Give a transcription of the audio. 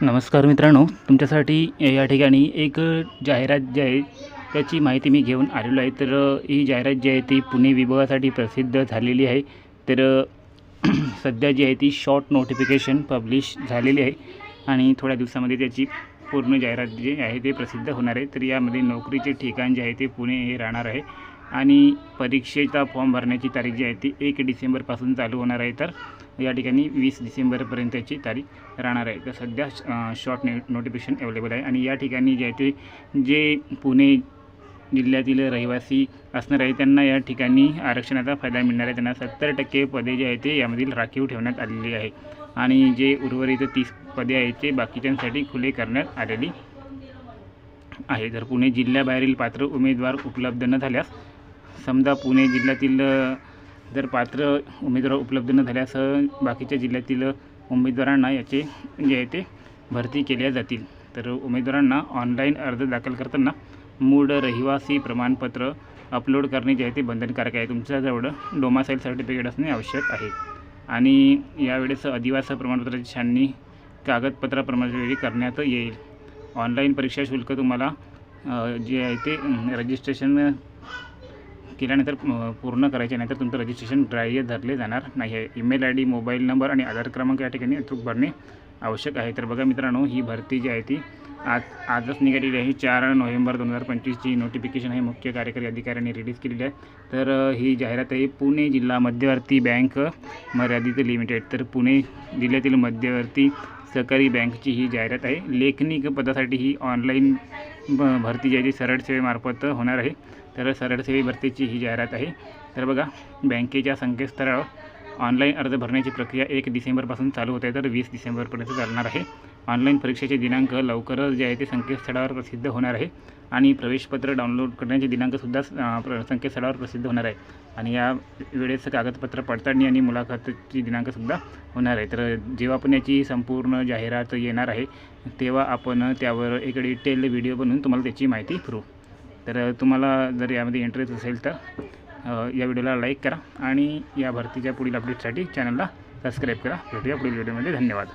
नमस्कार मित्रांनो तुमच्यासाठी या ठिकाणी एक जाहिरात जी आहे त्याची माहिती मी घेऊन आलेलो आहे. तर ही जाहिरात जी आहे ती पुणे विभागासाठी प्रसिद्ध झालेली आहे. तर सध्या जी आहे ती शॉर्ट नोटिफिकेशन पब्लिश झालेली आहे. आणि थोड्या दिवसामध्ये त्याची पूर्ण जाहिरात जी आहे ते प्रसिद्ध होणार आहे. तर यामध्ये नोकरीचे ठिकाण जे आहे ते पुणे हे राहणार आहे. आणि परीक्षेचा फॉर्म भरण्याची तारीख जी आहे ती एक डिसेंबरपासून चालू होणार आहे. तर या ठिकाणी वीस डिसेंबरपर्यंतची तारीख राहणार आहे. तर सध्या शॉर्ट ने नोटिफिकेशन अवेलेबल आहे. आणि या ठिकाणी जे आहे ते जे पुणे जिल्ह्यातील रहिवासी असणार आहे त्यांना या ठिकाणी आरक्षणाचा फायदा मिळणार आहे. त्यांना सत्तर टक्के पदे जे आहे ते यामधील राखीव ठेवण्यात आलेली आहे. आणि जे उर्वरित तीस पदे आहेत ते बाकीच्यांसाठी खुले करण्यात आलेली आहे. तर पुणे जिल्ह्याबाहेरील पात्र उमेदवार उपलब्ध न झाल्यास समजा पुणे जिल्ह्यातील जर पात्र उमेदवार उपलब्ध न झाल्यास बाकीच्या जिल्ह्यातील उमेदवारांना याचे जे आहे ते भरती केल्या जातील. तर उमेदवारांना ऑनलाईन अर्ज दाखल करताना मूळ रहिवासी प्रमाणपत्र अपलोड करणे जे आहे ते बंधनकारक आहे. तुमच्याजवळ डोमासाईल सर्टिफिकेट असणे आवश्यक आहे. आणि यावेळेस अधिवास प्रमाणपत्राची छाननी कागदपत्राप्रमाणे करण्यात येईल. ऑनलाईन परीक्षा शुल्क तुम्हाला जे आहे ते रजिस्ट्रेशन केल्यानंतर पूर्ण करायचे नाहीतर तुमचं रजिस्ट्रेशन ग्राह्य धरले जाणार नाही. आहे email I D mobile number आणि आधार क्रमांक या ठिकाणी अचूक भरणे आवश्यक आहे. तर बघा मित्रांनो ही भरती जी आहे ती आज आजच निघालेली आहे. चार नोव्हेंबर दोन हजार पंचवीसची नोटिफिकेशन आहे. मुख्य कार्यकारी अधिकाऱ्यांनी रिलीज केलेली आहे. तर ही जाहिरात आहे पुणे जिल्हा मध्यवर्ती बँक मर्यादित लिमिटेड. तर पुणे जिल्ह्यातील मध्यवर्ती सहकारी बँकची ही जाहिरात आहे. लेखनिक पदासाठी ही ऑनलाईन ब भरती जी आहे ती सरळ सेवेमार्फत होणार आहे. तर सरळ सेवे भरतीची ही जाहिरात आहे. तर बघा बँकेच्या संकेतस्थळावर ऑनलाईन अर्ज भरण्याची प्रक्रिया एक डिसेंबरपासून चालू होत आहे तर वीस डिसेंबरपर्यंत चालणार आहे. ऑनलाईन परीक्षेचे दिनांक लवकरच जे आहे ते संकेतस्थळावर प्रसिद्ध होणार आहे आणि प्रवेशपत्र डाउनलोड करण्याचे दिनांकसुद्धा प्र संकेतस्थळावर प्रसिद्ध होणार आहे. आणि या वेळेस कागदपत्र पडताळणी आणि मुलाखतची दिनांकसुद्धा होणार आहे. तर जेव्हा पण याची संपूर्ण जाहिरात येणार आहे तेव्हा आपण त्यावर एक डिटेल व्हिडिओ बनवून तुम्हाला त्याची माहिती पुरवू. तर तुम्हाला जर यामध्ये इंटरेस्ट असेल तर या व्हिडिओला लाईक करा आणि या भरतीच्या पुढील अपडेटसाठी चॅनलला सबस्क्राईब करा. भेटूया पुढील व्हिडिओमध्ये धन्यवाद.